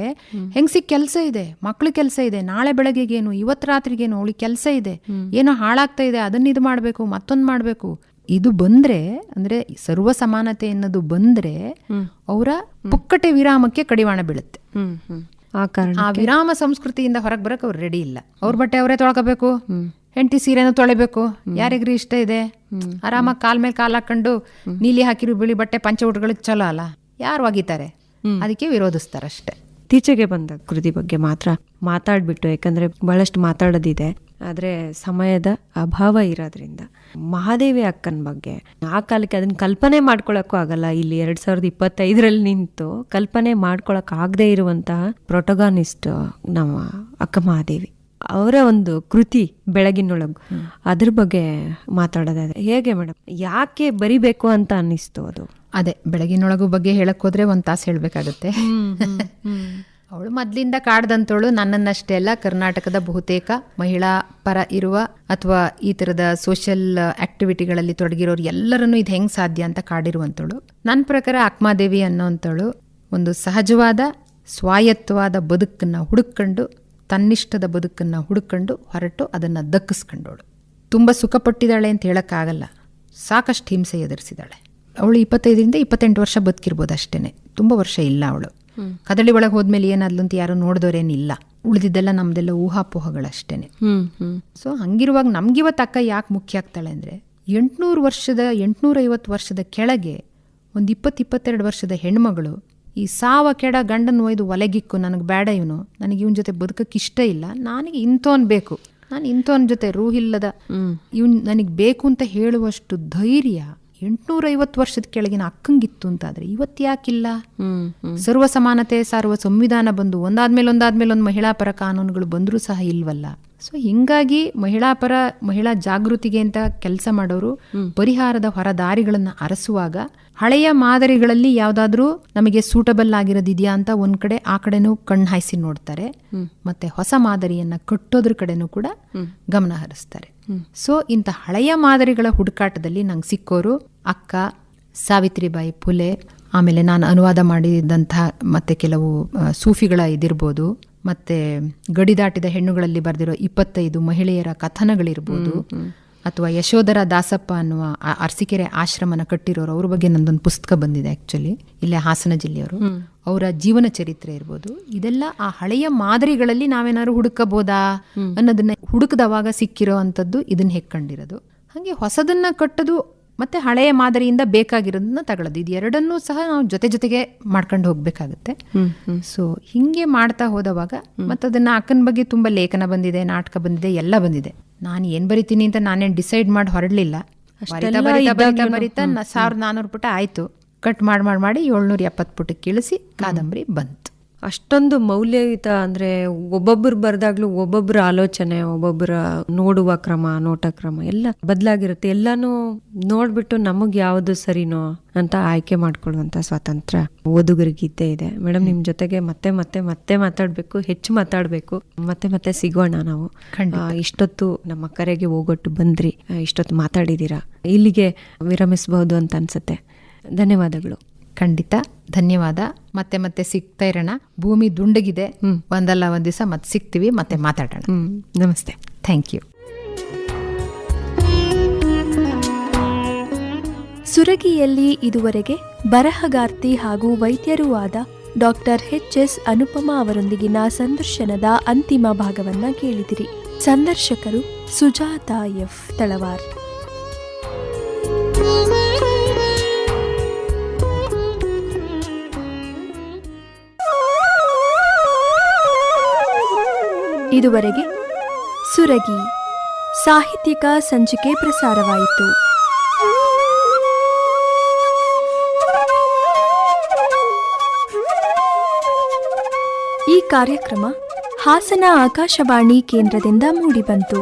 ಹೆಂಗಸಿಗೆ ಕೆಲಸ ಇದೆ ಮಕ್ಳು ಕೆಲಸ ಇದೆ ನಾಳೆ ಬೆಳಗ್ಗೆಗೇನು ಇವತ್ತು ರಾತ್ರಿಗೇನು ಅವಳಿಗೆ ಕೆಲಸ ಇದೆ ಏನೋ ಹಾಳಾಗ್ತಾ ಇದೆ ಅದನ್ನ ಇದು ಮಾಡಬೇಕು ಮತ್ತೊಂದು ಮಾಡಬೇಕು. ಇದು ಬಂದ್ರೆ ಅಂದ್ರೆ ಸರ್ವ ಸಮಾನತೆ ಅನ್ನೋದು ಬಂದ್ರೆ ಅವರ ಪುಕ್ಕಟೆ ವಿರಾಮಕ್ಕೆ ಕಡಿವಾಣ ಬೀಳುತ್ತೆ. ಆ ಕಾರಣ ಆ ವಿರಾಮ ಸಂಸ್ಕೃತಿಯಿಂದ ಹೊರಗೆ ಬರಕ್ ಅವ್ರು ರೆಡಿ ಇಲ್ಲ. ಅವ್ರ ಬಟ್ಟೆ ಅವರೇ ತೊಳ್ಕೋಬೇಕು. ಹೆಂಡತಿ ಸೀರೆನ ತೊಳಿಬೇಕು. ಯಾರಿಗ್ರಿ ಇಷ್ಟ ಇದೆ? ಆರಾಮಾಗಿ ಕಾಲ್ ಮೇಲೆ ಕಾಲ್ ಹಾಕೊಂಡು ನೀಲಿ ಹಾಕಿರೋ ಬಿಳಿ ಬಟ್ಟೆ ಪಂಚ ಉಟ್ಗಳಿಗೆ ಚಲೋ ಅಲ್ಲ? ಯಾರು ಒಗಿತಾರೆ? ಅದಕ್ಕೆ ವಿರೋಧಿಸ್ತಾರಷ್ಟೇ. ಇತ್ತೀಚೆಗೆ ಬಂದ ಕೃತಿ ಬಗ್ಗೆ ಮಾತ್ರ ಮಾತಾಡ್ಬಿಟ್ಟು ಯಾಕಂದ್ರೆ ಬಹಳಷ್ಟು ಮಾತಾಡೋದಿದೆ. ಆದ್ರೆ ಸಮಯದ ಅಭಾವ ಇರೋದ್ರಿಂದ ಮಹಾದೇವಿ ಅಕ್ಕನ ಬಗ್ಗೆ. ಆ ಕಾಲಕ್ಕೆ ಅದನ್ನ ಕಲ್ಪನೆ ಮಾಡ್ಕೊಳಕ್ಕೂ ಆಗಲ್ಲ. ಇಲ್ಲಿ ಎರಡ್ ಸಾವಿರದ ಇಪ್ಪತ್ತೈದರಲ್ಲಿ ನಿಂತು ಕಲ್ಪನೆ ಮಾಡ್ಕೊಳಕ್ ಆಗದೆ ಇರುವಂತಹ ಪ್ರೊಟೊಗಾನಿಸ್ಟ್ ನಮ್ಮ ಅಕ್ಕ ಮಹಾದೇವಿ. ಅವರ ಒಂದು ಕೃತಿ ಬೆಳಗಿನೊಳಗು. ಅದ್ರ ಬಗ್ಗೆ ಮಾತಾಡೋದಾದ್ರೆ ಹೇಗೆ ಮೇಡಮ್ ಯಾಕೆ ಬರಿಬೇಕು ಅಂತ ಅನ್ನಿಸ್ತು ಅದು? ಅದೇ ಬೆಳಗಿನೊಳಗು ಬಗ್ಗೆ ಹೇಳಕ್ ಹೋದ್ರೆ ಒಂದ್ ತಾಸು ಹೇಳ್ಬೇಕಾಗತ್ತೆ. ಅವಳು ಮೊದ್ಲಿಂದ ಕಾಡ್ದಂತವಳು ನನ್ನನ್ನಷ್ಟೇ ಅಲ್ಲ, ಕರ್ನಾಟಕದ ಬಹುತೇಕ ಮಹಿಳಾ ಪರ ಇರುವ ಅಥವಾ ಈ ತರದ ಸೋಷಿಯಲ್ ಆಕ್ಟಿವಿಟಿಗಳಲ್ಲಿ ತೊಡಗಿರೋರು ಎಲ್ಲರನ್ನೂ ಇದು ಹೆಂಗ್ ಸಾಧ್ಯ ಅಂತ ಕಾಡಿರುವಂತವಳು. ನನ್ನ ಪ್ರಕಾರ ಆತ್ಮಾದೇವಿ ಅನ್ನೋಂಥಳು ಒಂದು ಸಹಜವಾದ, ಸ್ವಾಯತ್ತವಾದ ಬದುಕನ್ನ ಹುಡುಕೊಂಡು ತನ್ನಿಷ್ಟದ ಬದುಕನ್ನ ಹುಡುಕೊಂಡು ಹೊರಟು ಅದನ್ನ ದಕ್ಕಿಸ್ಕೊಂಡವಳು. ತುಂಬ ಸುಖಪಟ್ಟಿದ್ದಾಳೆ ಅಂತ ಹೇಳಕ್ಕಾಗಲ್ಲ, ಸಾಕಷ್ಟು ಹಿಂಸೆ ಎದುರಿಸಿದಾಳೆ ಅವಳು ಇಪ್ಪತ್ತೈದರಿಂದ ಇಪ್ಪತ್ತೆಂಟು ವರ್ಷ ಬದುಕಿರ್ಬೋದು ಅಷ್ಟೇನೆ, ತುಂಬ ವರ್ಷ ಇಲ್ಲ ಅವಳು. ಕದಳಿ ಒಳಗೆ ಹೋದ್ಮೇಲೆ ಏನಾದ್ಲು ಅಂತ ಯಾರು ನೋಡಿದವರೇನಿಲ್ಲ ಉಳಿದಿದ್ದೆಲ್ಲ ನಮ್ದೆಲ್ಲ ಊಹಾಪೋಹಗಳಷ್ಟೇನೆ. ಸೊ ಹಂಗಿರುವಾಗ ನಮ್ಗಿವತ್ತು ಅಕ್ಕ ಯಾಕೆ ಮುಖ್ಯ ಆಗ್ತಾಳೆ ಅಂದರೆ ಎಂಟುನೂರು ವರ್ಷದ ಎಂಟುನೂರೈವತ್ತು ವರ್ಷದ ಕೆಳಗೆ ಒಂದು ಇಪ್ಪತ್ತು ಇಪ್ಪತ್ತೆರಡು ವರ್ಷದ ಹೆಣ್ಮಗಳು ಈ ಸಾವ ಕೆಡ ಗಂಡನ ಒಯ್ದು ಒಲೆಗಿಕ್ಕು ನನಗೆ ಬೇಡ ಇವನು ನನಗೆ ಇವನ ಜೊತೆ ಬದುಕಕ್ಕೆ ಇಷ್ಟ ಇಲ್ಲ ನನಗೆ ಇಂಥವನ್ ಬೇಕು. ನಾನು ಇಂಥವನ ಜೊತೆ ರೂಹಿಲ್ಲದ ಇವನ್ ನನಗೆ ಬೇಕು ಅಂತ ಹೇಳುವಷ್ಟು ಧೈರ್ಯ ಎಂಟುನೂರೈವತ್ತು ವರ್ಷದ ಕೆಳಗಿನ ಅಕ್ಕಂಗಿತ್ತು ಅಂತಾದ್ರೆ ಇವತ್ತು ಯಾಕಿಲ್ಲ? ಸರ್ವ ಸಮಾನತೆ ಸಾರುವ ಸಂವಿಧಾನ ಬಂದು ಒಂದಾದ್ಮೇಲೆ ಒಂದಾದ್ಮೇಲೆ ಒಂದು ಮಹಿಳಾ ಪರ ಕಾನೂನುಗಳು ಬಂದರೂ ಸಹ ಇಲ್ವಲ್ಲ? ಸೊ ಹಿಂಗಾಗಿ ಮಹಿಳಾ ಪರ ಮಹಿಳಾ ಜಾಗೃತಿಗೆ ಅಂತ ಕೆಲಸ ಮಾಡೋರು ಪರಿಹಾರದ ಹೊರದಾರಿಗಳನ್ನು ಅರಸುವಾಗ ಹಳೆಯ ಮಾದರಿಗಳಲ್ಲಿ ಯಾವ್ದಾದ್ರೂ ನಮಗೆ ಸೂಟಬಲ್ ಆಗಿರೋದಿದೆಯಾ ಅಂತ ಒಂದ್ ಕಡೆ ಆ ಕಡೆನೂ ಕಣ್ಣು ಹಾಯಿಸಿ ನೋಡ್ತಾರೆ. ಮತ್ತೆ ಹೊಸ ಮಾದರಿಯನ್ನ ಕಟ್ಟೋದ್ರ ಕಡೆನೂ ಕೂಡ ಗಮನ ಹರಿಸ್ತಾರೆ. ಸೊ ಇಂಥ ಹಳೆಯ ಮಾದರಿಗಳ ಹುಡುಕಾಟದಲ್ಲಿ ನಂಗೆ ಸಿಕ್ಕೋರು ಅಕ್ಕ ಸಾವಿತ್ರಿಬಾಯಿ ಫುಲೆ ಆಮೇಲೆ ನಾನು ಅನುವಾದ ಮಾಡಿದಂತಹ ಮತ್ತೆ ಕೆಲವು ಸೂಫಿಗಳ ಇದಿರ್ಬೋದು. ಮತ್ತೆ ಗಡಿದಾಟಿದ ಹೆಣ್ಣುಗಳಲ್ಲಿ ಬರೆದಿರೋ ಇಪ್ಪತ್ತೈದು ಮಹಿಳೆಯರ ಕಥನಗಳಿರ್ಬೋದು ಅಥವಾ ಯಶೋಧರ ದಾಸಪ್ಪ ಅನ್ನುವ ಅರಸಿಕೆರೆ ಆಶ್ರಮನ ಕಟ್ಟಿರೋರು ಅವ್ರ ಬಗ್ಗೆ ನಂದೊಂದು ಪುಸ್ತಕ ಬಂದಿದೆ ಆಕ್ಚುಲಿ ಇಲ್ಲೇ ಹಾಸನ ಜಿಲ್ಲೆಯವರು. ಅವರ ಜೀವನ ಚರಿತ್ರೆ ಇರ್ಬೋದು. ಇದೆಲ್ಲ ಆ ಹಳೆಯ ಮಾದರಿಗಳಲ್ಲಿ ನಾವೇನಾದ್ರು ಹುಡುಕಬಹುದಾ ಅನ್ನೋದನ್ನ ಹುಡುಕದವಾಗ ಸಿಕ್ಕಿರೋ ಅಂಥದ್ದು ಇದನ್ನ ಹೆಕ್ಕಂಡಿರೋದು. ಹಾಗೆ ಹೊಸದನ್ನ ಕಟ್ಟೋದು ಮತ್ತೆ ಹಳೆಯ ಮಾದರಿಯಿಂದ ಬೇಕಾಗಿರೋದನ್ನ ತಗೊಳ್ಳೋದು. ಇದು ಎರಡನ್ನೂ ಸಹ ನಾವು ಜೊತೆ ಜೊತೆಗೆ ಮಾಡ್ಕೊಂಡು ಹೋಗಬೇಕಾಗುತ್ತೆ. ಸೊ ಹಿಂಗೆ ಮಾಡ್ತಾ ಹೋದವಾಗ ಮತ್ತದನ್ನ ಅಕ್ಕನ ಬಗ್ಗೆ ತುಂಬಾ ಲೇಖನ ಬಂದಿದೆ ನಾಟಕ ಬಂದಿದೆ ಎಲ್ಲ ಬಂದಿದೆ. ನಾನು ಏನು ಬರಿತೀನಿ ಅಂತ ನಾನೇನ್ ಡಿಸೈಡ್ ಮಾಡಿ ಹೊರಡಲಿಲ್ಲ. ಬರಿತಾ ಸಾವಿರದ ನಾನ್ನೂರು ಪುಟ ಆಯ್ತು. ಕಟ್ ಮಾಡಿ ಮಾಡಿ ಮಾಡಿ ಏಳ್ನೂರ ಎಪ್ಪತ್ತು ಪುಟಕ್ಕೆ ಇಳಿಸಿ ಕಾದಂಬರಿ ಬಂತು. ಅಷ್ಟೊಂದು ಮೌಲ್ಯಯುತ ಅಂದರೆ ಒಬ್ಬೊಬ್ಬರು ಬರ್ದಾಗ್ಲೂ ಒಬ್ಬೊಬ್ಬರ ಆಲೋಚನೆ ಒಬ್ಬೊಬ್ಬರ ನೋಡುವ ಕ್ರಮ ನೋಟ ಕ್ರಮ ಎಲ್ಲ ಬದಲಾಗಿರುತ್ತೆ. ಎಲ್ಲಾನು ನೋಡ್ಬಿಟ್ಟು ನಮಗೆ ಯಾವುದು ಸರಿನೋ ಅಂತ ಆಯ್ಕೆ ಮಾಡ್ಕೊಳ್ಳುವಂಥ ಸ್ವಾತಂತ್ರ್ಯ ಓದುಗರಿಗಿದ್ದೇ ಇದೆ. ಮೇಡಮ್ ನಿಮ್ಮ ಜೊತೆಗೆ ಮತ್ತೆ ಮತ್ತೆ ಮತ್ತೆ ಮಾತಾಡಬೇಕು ಹೆಚ್ಚು ಮಾತಾಡಬೇಕು. ಮತ್ತೆ ಮತ್ತೆ ಸಿಗೋಣ ನಾವು. ಇಷ್ಟೊತ್ತು ನಮ್ಮ ಕರೆಗೆ ಹೋಗೊಟ್ಟು ಬಂದ್ರಿ. ಇಷ್ಟೊತ್ತು ಮಾತಾಡಿದ್ದೀರಾ ಇಲ್ಲಿಗೆ ವಿರಮಿಸಬಹುದು ಅಂತ ಅನ್ಸುತ್ತೆ. ಧನ್ಯವಾದಗಳು. ಖಂಡಿತ. ಧನ್ಯವಾದ. ಮತ್ತೆ ಮತ್ತೆ ಸಿಗ್ತಾ ಇರೋಣ. ಭೂಮಿ ದುಂಡಗಿದೆ. ಒಂದಲ್ಲ ಒಂದ್ ದಿವಸ ಮತ್ತೆ ಸಿಗ್ತೀವಿ ಮತ್ತೆ ಮಾತಾಡೋಣ. ಹ್ಮ್. ನಮಸ್ತೆ. ಥ್ಯಾಂಕ್ ಯು ಸುರಗಿಯಲ್ಲಿ ಇದುವರೆಗೆ ಬರಹಗಾರ್ತಿ ಹಾಗೂ ವೈದ್ಯರೂ ಆದ ಡಾಕ್ಟರ್ ಎಚ್ ಎಸ್ ಅನುಪಮಾ ಅವರೊಂದಿಗಿನ ಸಂದರ್ಶನದ ಅಂತಿಮ ಭಾಗವನ್ನ ಕೇಳಿದಿರಿ. ಸಂದರ್ಶಕರು ಸುಜಾತಾ ಎಫ್ ತಳವಾರ್. ಇದುವರೆಗೆ ಸುರಗಿ ಸಾಹಿತ್ಯಿಕ ಸಂಚಿಕೆ ಪ್ರಸಾರವಾಯಿತು. ಈ ಕಾರ್ಯಕ್ರಮ ಹಾಸನ ಆಕಾಶವಾಣಿ ಕೇಂದ್ರದಿಂದ ಮೂಡಿಬಂತು.